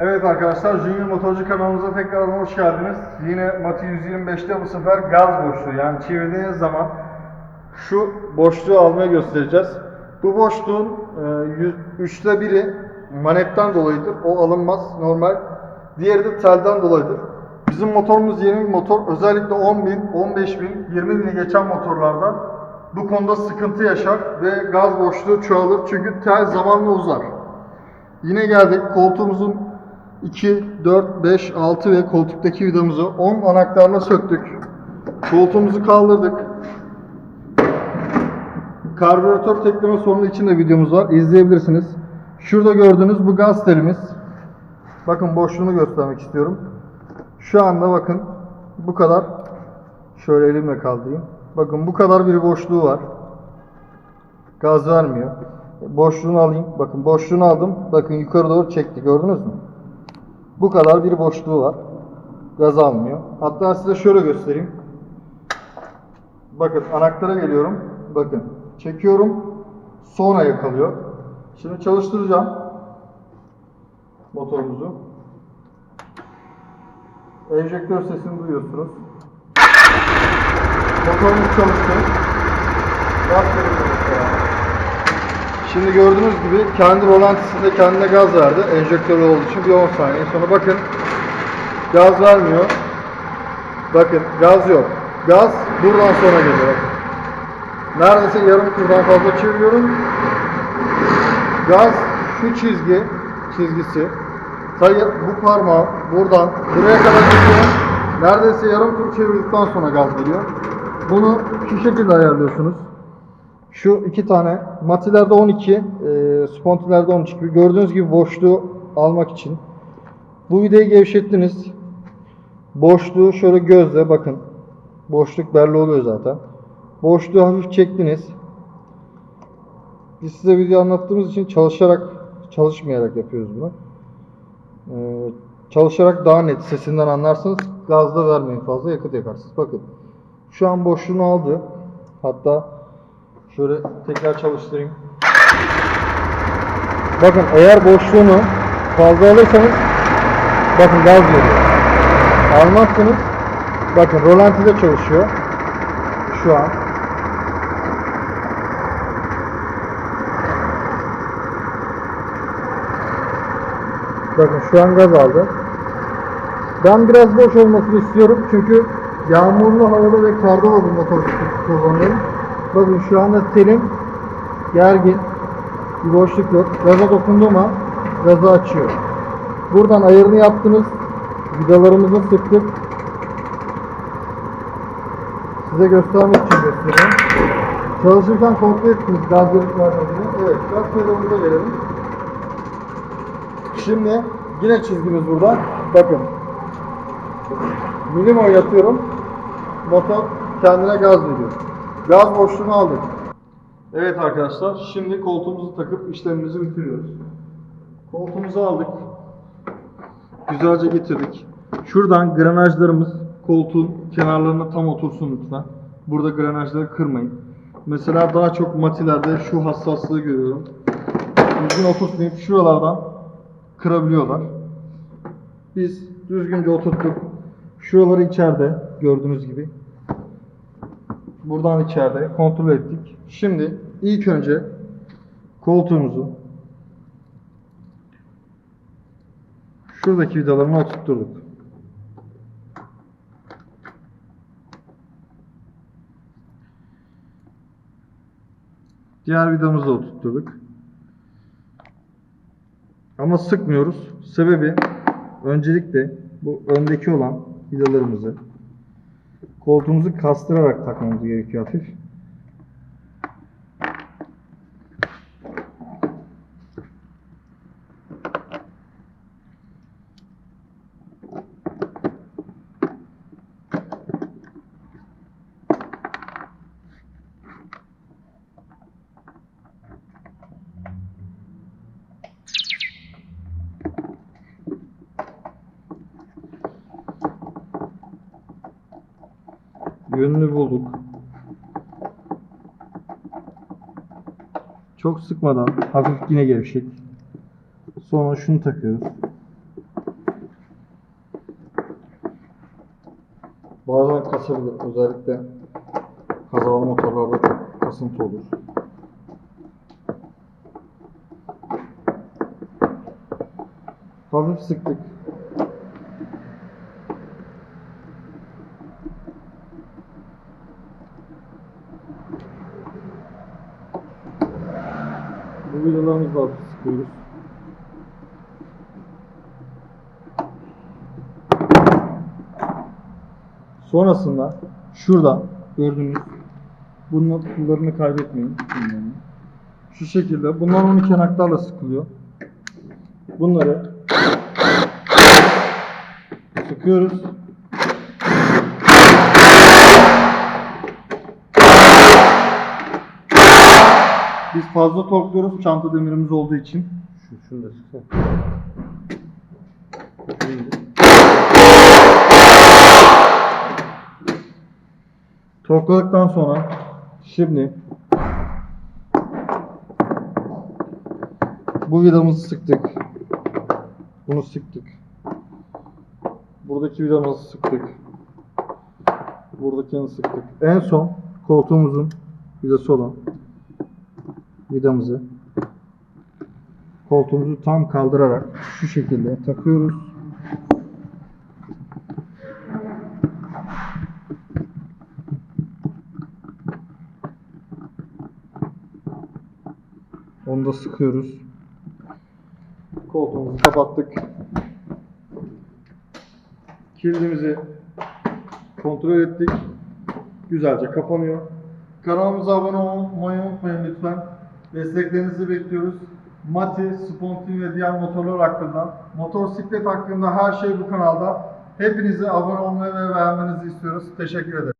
Evet arkadaşlar Junior Motorcu kanalımıza tekrardan hoş geldiniz. Yine Mati 125'te bu sefer gaz boşluğu yani çevirdiğiniz zaman şu boşluğu almaya göstereceğiz. Bu boşluğun e, biri manetten dolayıdır. O alınmaz normal. Diğeri de telden dolayıdır. Bizim motorumuz yeni bir motor. Özellikle 10.000, 15.000, 20.000'i geçen motorlarda bu konuda sıkıntı yaşar ve gaz boşluğu çoğalır. Çünkü tel zamanla uzar. Yine geldik koltuğumuzun 2, 4, 5, 6 ve koltuktaki vidamızı 10 anahtarla söktük. Koltuğumuzu kaldırdık. Karbüratör tekleme sorunu için de videomuz var. İzleyebilirsiniz. Şurada gördüğünüz bu gaz telimiz. Bakın boşluğunu göstermek istiyorum. Şu anda bakın bu kadar. Şöyle elimle kaldırayım. Bakın bu kadar bir boşluğu var. Gaz vermiyor. Boşluğunu alayım. Bakın boşluğunu aldım. Bakın yukarı doğru çekti. Gördünüz mü? Bu kadar bir boşluğu var. Gaz almıyor. Hatta size şöyle göstereyim. Bakın anahtara geliyorum. Bakın çekiyorum. Sonra yakalıyor. Şimdi çalıştıracağım. Motorumuzu. Enjektör sesini duyuyorsunuz. Motorumuz çalıştı. Mesela. Şimdi gördüğünüz gibi kendi rolantisinde kendine gaz verdi. Enjektörü olduğu için bir 10 saniye sonra bakın gaz vermiyor. Bakın gaz yok. Gaz buradan sonra geliyor. Neredeyse yarım turdan fazla çeviriyorum. Gaz şu çizgi çizgisi sayı bu parmağı buradan buraya kadar geliyor. Neredeyse yarım tur çevirdikten sonra gaz geliyor. Bunu şu şekilde ayarlıyorsunuz. Şu iki tane matilerde 12, e, spontilerde 13 gibi gördüğünüz gibi boşluğu almak için. Bu vidayı gevşettiniz. Boşluğu şöyle gözle bakın. Boşluk belli oluyor zaten. Boşluğu hafif çektiniz. Biz size video anlattığımız için çalışarak çalışmayarak yapıyoruz bunu. Ee, çalışarak daha net sesinden anlarsınız. Gazda vermeyin fazla yakıt yakarsınız. Bakın. Şu an boşluğunu aldı. Hatta şöyle tekrar çalıştırayım. Bakın eğer boşluğunu fazla alırsanız bakın gaz veriyor. Almazsanız bakın rolantide çalışıyor. Şu an. Bakın şu an gaz aldı. Ben biraz boş olmasını istiyorum çünkü yağmurlu havada ve karda da bu motor kullanıyorum. Bakın şu anda telim gergin. Bir boşluk yok. Gaza dokunduğum an gazı açıyor. Buradan ayarını yaptınız. Vidalarımızı sıktık. Size göstermek için gösteriyorum. Çalışırken kontrol ettiniz gaz verip vermediğini. Evet, gaz pedalımıza gelelim. Şimdi yine çizgimiz burada. Bakın. Milim oynatıyorum. Motor kendine gaz veriyor. Gaz boşluğunu aldık. Evet arkadaşlar, şimdi koltuğumuzu takıp işlemimizi bitiriyoruz. Koltuğumuzu aldık. Güzelce getirdik. Şuradan granajlarımız koltuğun kenarlarına tam otursun lütfen. Burada granajları kırmayın. Mesela daha çok matilerde şu hassaslığı görüyorum. Düzgün oturtmayıp şuralardan kırabiliyorlar. Biz düzgünce oturttuk. Şuraları içeride gördüğünüz gibi. Buradan içeride kontrol ettik. Şimdi ilk önce koltuğumuzu şuradaki vidalarına oturtturduk. Diğer vidamızı da oturtturduk. Ama sıkmıyoruz. Sebebi öncelikle bu öndeki olan vidalarımızı koltuğumuzu kastırarak takmamız gerekiyor hafif. Yönünü bulduk. Çok sıkmadan hafif yine gevşek. Sonra şunu takıyoruz. Bazen kasabilir. Özellikle kazalı motorlarda çok kasıntı olur. Hafif sıktık. Da hafif sıkıyoruz. Sonrasında şurada gördüğünüz bunun pullarını kaybetmeyin. Şu şekilde. Bunlar 12 anahtarla sıkılıyor. Bunları sıkıyoruz. Biz fazla torkluyoruz çanta demirimiz olduğu için. Şu, şunu da sıksana. Torkladıktan sonra şimdi bu vidamızı sıktık. Bunu sıktık. Buradaki vidamızı sıktık. Buradakini sıktık. En son koltuğumuzun vidası olan vidamızı koltuğumuzu tam kaldırarak şu şekilde takıyoruz. Onu da sıkıyoruz. Koltuğumuzu kapattık. Kilidimizi kontrol ettik. Güzelce kapanıyor. Kanalımıza abone olmayı unutmayın lütfen. Desteklerinizi bekliyoruz. Mati, Spontin ve diğer motorlar hakkında, motosiklet hakkında her şey bu kanalda. Hepinize abone olmayı ve beğenmenizi istiyoruz. Teşekkür ederim.